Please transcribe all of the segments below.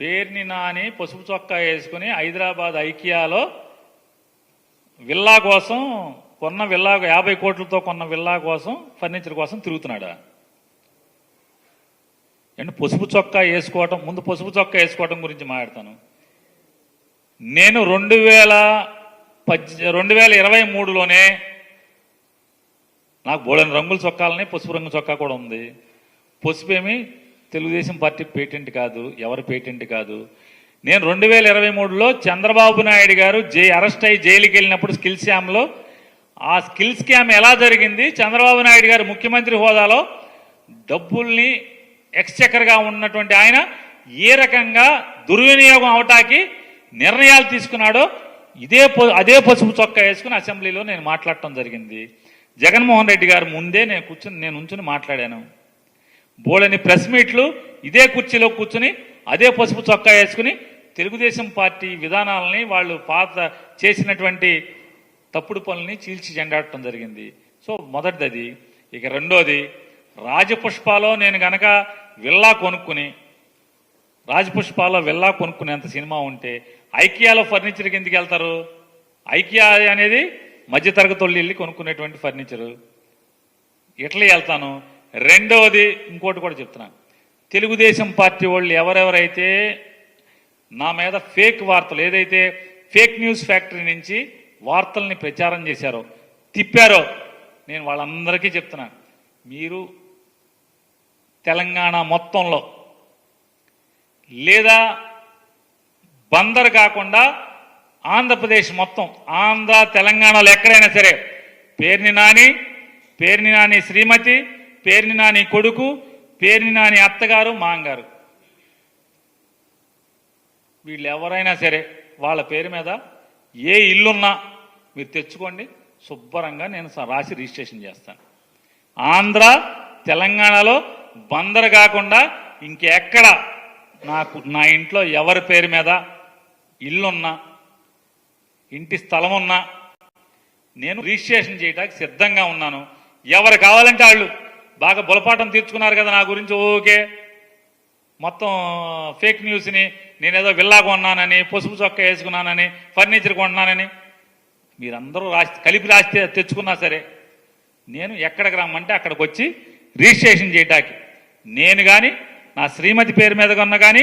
పేర్ని నాని పసుపు చొక్కా వేసుకుని హైదరాబాద్ ఐకియాలో విల్లా కోసం కొన్న విల్లా యాభై కోట్లతో కొన్న విల్లా కోసం ఫర్నిచర్ కోసం తిరుగుతున్నాడా. అండ్ పసుపు చొక్కా వేసుకోవటం ముందు పసుపు చొక్కా వేసుకోవటం గురించి మాట్లాడతాను. నేను రెండు వేల పద్దె రెండు వేల ఇరవై మూడులోనే నాకు బోడని రంగుల చొక్కాలని పసుపు రంగు చొక్కా కూడా ఉంది. పసుపు ఏమి తెలుగుదేశం పార్టీ పేటెంట్ కాదు ఎవరి పేటెంట్ కాదు. నేను రెండు వేల ఇరవై మూడులో చంద్రబాబు నాయుడు గారు జై అరెస్ట్ అయ్యి జైలుకి వెళ్ళినప్పుడు స్కిల్ స్కామ్లో ఆ స్కిల్ స్కామ్ ఎలా జరిగింది? చంద్రబాబు నాయుడు గారు ముఖ్యమంత్రి హోదాలో డబ్బుల్ని ఎక్స్చెక్కర్గా ఉన్నటువంటి ఆయన ఏ రకంగా దుర్వినియోగం అవటానికి నిర్ణయాలు తీసుకున్నాడో ఇదే ప- అదే పసుపు చొక్కా వేసుకుని అసెంబ్లీలో నేను మాట్లాడటం జరిగింది. జగన్మోహన్ రెడ్డి గారు ముందే నేను కూర్చుని నేను ఉంచుని మాట్లాడాను. బోళని ప్రెస్ మీట్లు ఇదే కుర్చీలో కూర్చుని అదే పసుపు చొక్కా వేసుకుని తెలుగుదేశం పార్టీ విధానాలని వాళ్ళు పాత చేసినటువంటి తప్పుడు పనుల్ని చీల్చి చెండాడటం జరిగింది. సో మొదటిది అది ఇక రెండోది రాజపుష్పాలో నేను గనక విల్లా కొనుక్కుని రాజపుష్పాలో విల్లా కొనుక్కునేంత సినిమా ఉంటే ఐకియాలో ఫర్నిచర్కి ఎందుకు వెళ్తారు? ఐకియా అనేది మధ్యతరగతి వెళ్ళి కొనుక్కునేటువంటి ఫర్నిచరు. ఇట్లా వెళ్తాను రెండవది ఇంకోటి కూడా చెప్తున్నాను తెలుగుదేశం పార్టీ వాళ్ళు ఎవరెవరైతే నా మీద ఫేక్ వార్తలు ఏదైతే ఫేక్ న్యూస్ ఫ్యాక్టరీ నుంచి వార్తల్ని ప్రచారం చేశారో తిప్పారో నేను వాళ్ళందరికీ చెప్తున్నాను మీరు తెలంగాణ మొత్తంలో లేదా బందర్ కాకుండా ఆంధ్రప్రదేశ్ మొత్తం ఆంధ్ర తెలంగాణలో ఎక్కడైనా సరే పేర్ని నాని పేర్ని నాని శ్రీమతి పేర్ని నాని కొడుకు పేర్ని నాని అత్తగారు మాంగారు వీళ్ళు ఎవరైనా సరే వాళ్ళ పేరు మీద ఏ ఇల్లున్నా మీరు తెచ్చుకోండి. శుభ్రంగా నేను రాసి రిజిస్ట్రేషన్ చేస్తాను. ఆంధ్ర తెలంగాణలో బందర్ కాకుండా ఇంకెక్కడ నాకు నా ఇంట్లో ఎవరి పేరు మీద ఇల్లున్నా ఇంటి స్థలం ఉన్నా నేను రిజిస్ట్రేషన్ చేయడానికి సిద్ధంగా ఉన్నాను. ఎవరు కావాలంటే వాళ్ళు బాగా బులపాటం తీర్చుకున్నారు కదా నా గురించి ఓకే. మొత్తం ఫేక్ న్యూస్ని నేనేదో విల్లా కొన్నానని పసుపు చొక్క వేసుకున్నానని ఫర్నిచర్ కొన్నానని మీరందరూ రాసి కలిపి రాస్తే తెచ్చుకున్నా సరే నేను ఎక్కడికి రమ్మంటే అక్కడికి వచ్చి రిజిస్ట్రేషన్ చేయటానికి. నేను కానీ నా శ్రీమతి పేరు మీద ఉన్న కానీ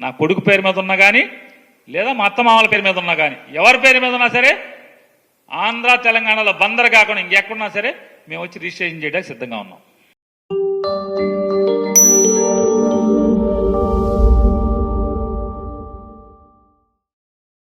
నా కొడుకు పేరు మీద ఉన్నా కానీ లేదా మా అత్తమామల పేరు మీద ఉన్నా కానీ ఎవరి పేరు మీద ఉన్నా సరే ఆంధ్ర తెలంగాణలో బందరు కాకుండా ఇంకెక్కడున్నా సరే మేము వచ్చి రిజిస్ట్రేషన్ చేయడానికి సిద్ధంగా ఉన్నాం.